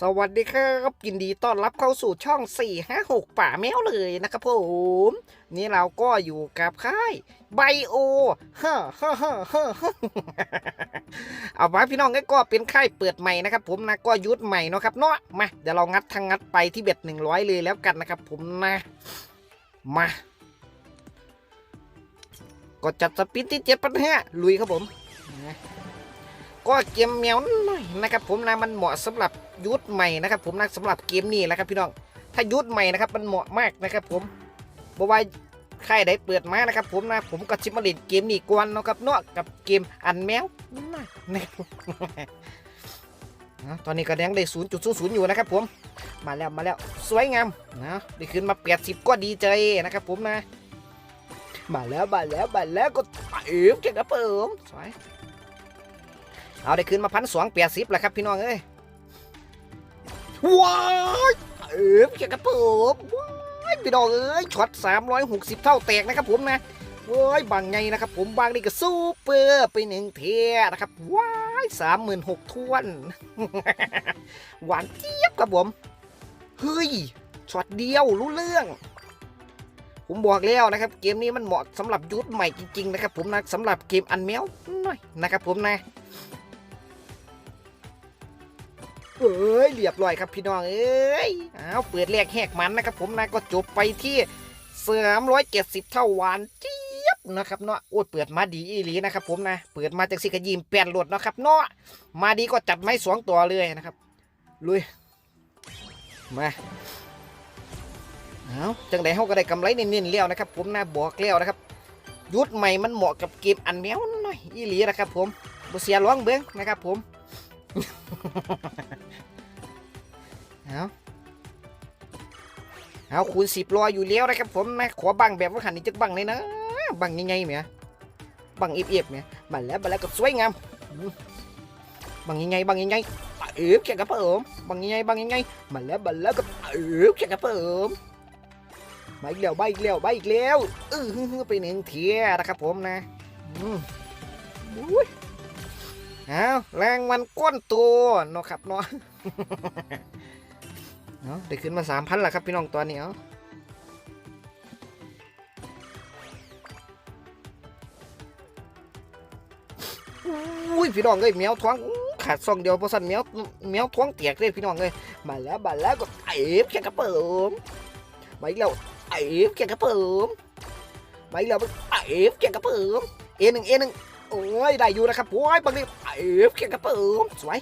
สวัสดีครับยินดีต้อนรับเข้าสู่ช่อง 456 ป่าแมวเลยนะครับผมนี่เราก็อยู่กับค่ายไบโอฮ่าฮ่าฮ่าฮ่าฮ่าเอาไว้พี่น้องก็เป็นค่ายเปิดใหม่นะครับผมนะก็ยุดใหม่เนาะครับเนาะมาเดี๋ยวเรางัดทางงัดไปที่เบ็ด100เลยแล้วกันนะครับผมนะมาก็จัดสปินที่เจ็ดปันห้าลุยครับผมนะ ก็เกมแมวหน่อยนะครับผมนะมันเหมาะสำหรับยุทธใหม่นะครับ ผมนะสำหรับเกมนี้นะครับพี่น้อง ถ้ายุทธใหม่นะครับมันเหมาะมากนะครับ ผมบอกว่าใครได้เปิดมานะครับ ผมนะผมก็ชิมาเล่นเกมนี้ก่อนเนาะครับเนาะกับเกมอันแมวนะนะครับอะตอนนี้ก็ยังได้ศูนย์จุดศูนย์อยู่นะครับผมมาแล้วมาแล้วสวยงามนะได้ขึ้นมาแปดสิบก็ดีใจนะครับ ผมนะมาแล้วมาแล้วมาแล้วก็เอ๋มเก่งครับผมสวย เอาได้ขึ้นมาพันสองแปดสิบแล้วครับพี่น้องเอ้ยว้ายเออเกี่ยวกับผมว้ายพี่น้องเอ้ยช็อตสามร้อยหกสิบเท่าแตกนะครับผมนะว้ายบางไงนะครับผมบางนี่ก็ซูเปอร์ไปหนึ่งเทียนะครับว้ายสามหมื่นหกทวนหวานเจี๊ยบครับผมเฮ้ยช็อตเดียวรู้เรื่อง ผมบอกแล้วนะครับ เกมนี้มันเหมาะสำหรับยุทธใหม่จริงๆนะครับผมนะสำหรับเกมอันแมวหน่อยนะครับผมนะ เอ้ยเรียบร้อยครับพี่น้องเอ้ยเอาเปิดแรกแหกมันนะครับ ผมนะก็จบไปที่สามร้อยเจ็ดสิบเท่าหวานเจี๊ยบนะครับเนาะโอ้ยเปิดมาดีอีหลีนะครับ ผมนะเปิดมาจากสิกยิมแปนหลดนะครับเนาะมาดีก็จัดไม้สองตัวเลยนะครับลุยมาเอาจังไดเฮาก็ได้กำไรเน้นๆแล้วนะครับ ผมนะบอกแล้วนะครับยุทธใหม่มันเหมาะกับเกมอันแมวน่อยอีหลีนะครับ ผมบ่เสียร้องเบิ้งนะครับ ผม เอาเอาคูณสิบรออยู่แล้วนะครับผมนะขอบังแบบว่าขันนี้จักบังเลยนะบังยังไงเมียบังเอียบๆเมียบังแล้วบังแล้วก็สวยงามบังยังไงบังยังไงเออแข่งกับผมบังยังไงบังยังไงบังแล้วบังแล้วก็เออแข่งกับผมมาอีกแล้วมาอีกแล้วมาอีกแล้วเออไปหนึ่งเทียนะครับผมนะอืมอุ้ย เอาแรงมันก้นตัวเนาะครับเนาะเอาได้ขึ้นมาสามพันล้วครับพี่น้องตัวนี้เอาอุ้ยพี่น้องเอ้ยแมวท้องขาดซองเดียวเพราะสั่นแมวแมวท้องเตียกเลยพี่น้องเอ้ยมาแล้วมาแล้วก็เอฟแข่งกระเปิมมาอีกแล้วเอฟแข่งกระเปิมมาอีกแล้วเอฟแข่งกระเปิมเอหนึ่งเอหนึ่ง โอ้ยได้อยู่นะครับโอ้ยบางทีเอฟแข่งกับเปิมสวย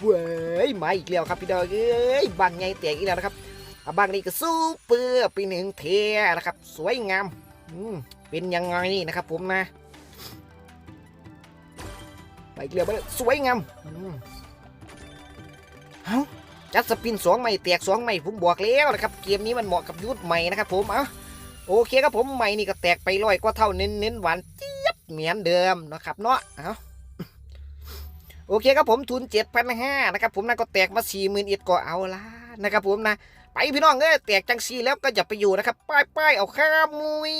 เว้ยมาอีกแล้วครับพี่ดอกเอ้ยบางไงแตกอีกแล้วนะครับอะบางนี้ก็สู้เปื้อปีหนึ่งเทนะครับ สวยงามอืมเป็นยังไงนะครับผมนะไปอีกแล้วไปสวยงามอืมเอ้าจัดสปินสองใหม่แตกสองใหม่ผมบอกแล้วนะครับ เกมนี้มันเหมาะกับยุทธใหม่นะครับผมเอ้าโอเคครับผมใหม่นี่ก็แตกไปร้อยกว่าเท่าเน้นเน้นหวาน เหมือนเดิมนะครับเนาะเอาโอเคครับผมทุนเจ็ดพันห้านะครับผมนะก็แตกมาสี่หมื่นเอ็ดก็เอาละนะครับผมนะ ไปพี่น้องเอ้ยแตกจังซีแล้วก็อย่าไปอยู่นะครับ ป้ายป้ายเอาข้ามมุย